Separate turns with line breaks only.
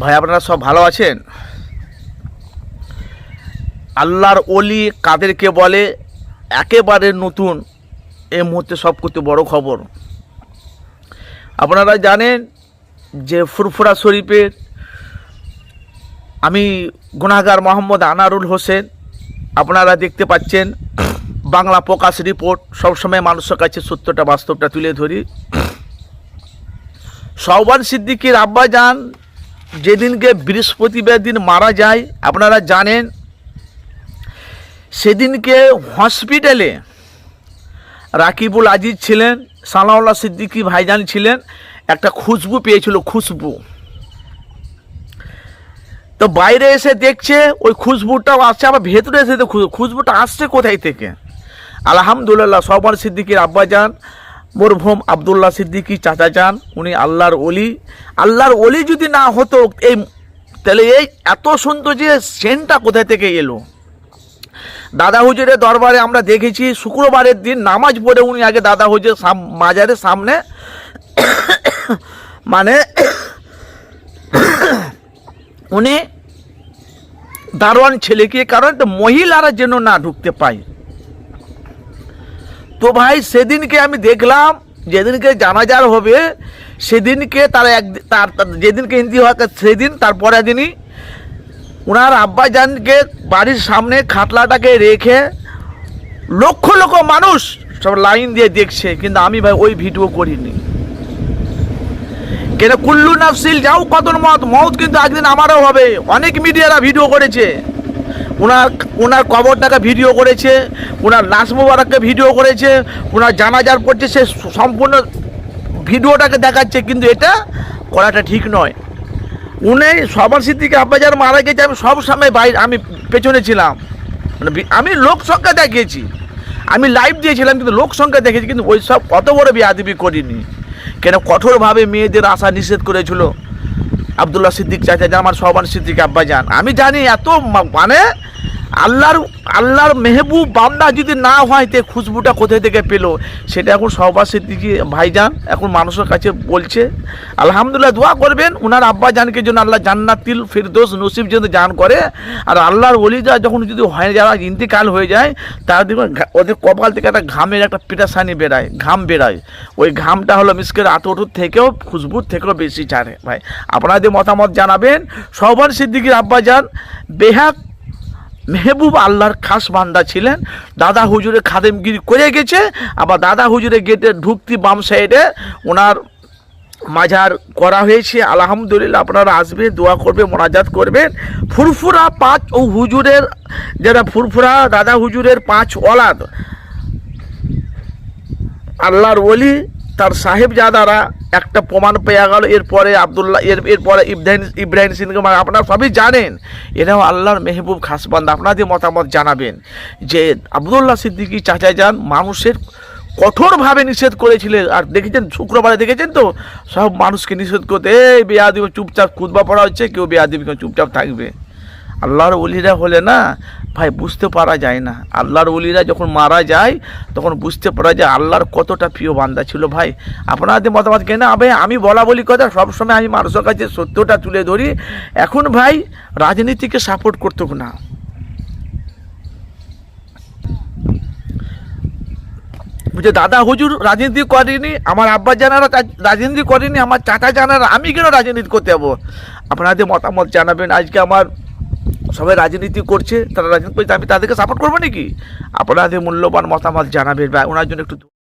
ভাই, আপনারা সব ভালো আছেন? আল্লাহর অলি কাদেরকে বলে, একেবারে নতুন এই মুহূর্তে সব করতে বড় খবর। আপনারা জানেন যে ফুরফুরা শরীফের আমি গুনাগার মোহাম্মদ আনারুল হোসেন, আপনারা দেখতে পাচ্ছেন, বাংলা প্রকাশ রিপোর্ট, সবসময় মানুষের কাছে সত্যটা, বাস্তবটা তুলে ধরি। সৌবান সিদ্দিকির আব্বা যান যেদিনকে বৃহস্পতিবার দিন মারা যায়, আপনারা জানেন, সেদিনকে হসপিটালে রাকিবুল আজিজ ছিলেন, সালাউল্লাহ সিদ্দিকি ভাইজান ছিলেন, একটা খুশবু পেয়েছিল, খুশবু। তো বাইরে এসে দেখছে, ওই খুশবুটাও আসছে, আবার ভেতরে এসে খুশবুটা আসছে কোথায় থেকে? আলহামদুলিল্লাহ সবার সিদ্দিকির আব্বা যান মরভুম আবদুল্লাহ সিদ্দিকি চাচা যান, উনি আল্লাহর অলি আল্লাহর অলি যদি না হতো, এই তাহলে এই এত সুন্দর যে সেন্টটা কোথায় থেকে এলো? দাদা হুজুরের দরবারে আমরা দেখেছি, শুক্রবারের দিন নামাজ পড়ে উনি আগে দাদা হুজুর মাজারের সামনে মানে উনি দারোয়ান ছেলেকে, কারণ মহিলারা যেন না ঢুকতে পায়। তো ভাই, সেদিনকে আমি দেখলাম, যেদিনকে জানাজার হবে, সেদিনকে তার এক, তার যেদিনকে ইন্দি হয় সেদিন, তার তারপরে দিনই ওনার আব্বাজানকে বাড়ির সামনে খাটলাটাকে রেখে লক্ষ লক্ষ মানুষ সব লাইন দিয়ে দেখছে, কিন্তু আমি ভাই ওই ভিডিও করিনি। কেন কুল্লু নাফসিল, যাও কতর মত মত কিন্তু একদিন আমারও হবে। অনেক মিডিয়ারা ভিডিও করেছে। ওনার ওনার কবরটাকে ভিডিও করেছে ওনার লাশ মোবারককে ভিডিও করেছে ওনার জানাজার পড়ছে সে সম্পূর্ণ ভিডিওটাকে দেখাচ্ছে, কিন্তু এটা করাটা ঠিক নয়। উনি সবার সিদ্দিকে আব্বাজার মারা গেছে, আমি সব সময় বাইরে, আমি পেছনে ছিলাম। মানে আমি লোক সংখ্যা দেখিয়েছি। আমি লাইভ দিয়েছিলাম, কিন্তু লোক সংখ্যা দেখেছি কিন্তু ওই সব কত বড় বিয়াদিবি করিনি। কেন কঠোরভাবে মেয়েদের আশা নিষেধ করেছিল? আবদুল্লাহ সিদ্দিক চাচা আমার সবার সিদ্দিক আব্বা যান। আমি জানি এত মানে আল্লাহর আল্লাহর মেহবুব বান্দা যদি না হয়, তে খুশবুটা কোথায় থেকে পেল? সেটা এখন সহবাস সিদ্দিকি ভাইজান এখন মানুষের কাছে বলছে। আলহামদুলিল্লাহ, দোয়া করবেন ওনার আব্বা জানকে জন্য আল্লাহ জান্নাতিল ফিরদোস নসিব যেন জান করে। আর আল্লাহর ওলিরা যখন যদি হয়, যারা ইন্তিকাল হয়ে যায়, তারা ওদের কপাল থেকে একটা ঘামের একটা পিটাসানি বেরায়, ঘাম বেরায়। ওই ঘামটা হলো মিসকের আতটুর থেকেও, খুশবুর থেকেও বেশি ছাড়ে। ভাই, আপনাদের মতামত জানাবেন। সবার সিদ্দিকির আব্বা যান বেহাক মেহবুব আল্লাহর খাস বান্দা ছিলেন। দাদা হুজুরে খাদেমগিরি করে গেছে, আবার দাদা হুজুরে গেটে ঢুকতি বাম সাইডে ওনার মাঝার করা হয়েছে। আলহামদুলিল্লাহ আপনারা আসবেন, দোয়া করবে, মোনাজাত করবেন। ফুরফুরা পাঁচ ও হুজুরের, যারা ফুরফুরা, দাদা হুজুরের পাঁচ ওলাদ, আল্লাহর ওলি, তার সাহেব জাদারা একটা প্রমাণ পেয়ে গেল, এরপরে আবদুল্লাহ, এর, এরপরে ইব্রাহিম ইব্রাহিম সিনকে আপনারা সবই জানেন। এরাও আল্লাহর মেহবুব খাসবান্দা আপনাদের মতামত জানাবেন যে আবদুল্লাহ সিদ্দিকী চাচা যান মানুষের কঠোরভাবে নিষেধ করেছিলেন। আর দেখেছেন, শুক্রবারে দেখেছেন তো? সব মানুষকে নিষেধ করতে, এই বেয়াদিব, চুপচাপ খুদবা পড়া হচ্ছে, কেউ বেয়াদিব, কেউ চুপচাপ থাকবে। আল্লাহর অলিরা হলে না ভাই, বুঝতে পারা যায় না। আল্লাহর অলিরা যখন মারা যায়, তখন বুঝতে পারা যায় আল্লাহর কতটা প্রিয় বান্দা ছিল ভাই। আপনাদের মতামত কেন? ভাই আমি বলা বলি কথা, সবসময় আমি মানুষের কাছে সত্যটা তুলে ধরি। এখন ভাই, রাজনীতিকে সাপোর্ট করতো না। বুঝে দাদা, হুজুর, রাজনীতি করেনি, আমার আব্বা জানারা রাজনীতি করেনি, আমার চাচা জানারা, আমি কেন রাজনীতি করতে যাব? আপনাদের মতামত জানাবেন। আজকে আমার সবাই রাজনীতি করছে, তারা রাজনীতি করছে, আমি তাদেরকে সাপোর্ট করব নাকি? আপনাদের মূল্যবান মতামত জানাবেন বা ওনার জন্য একটু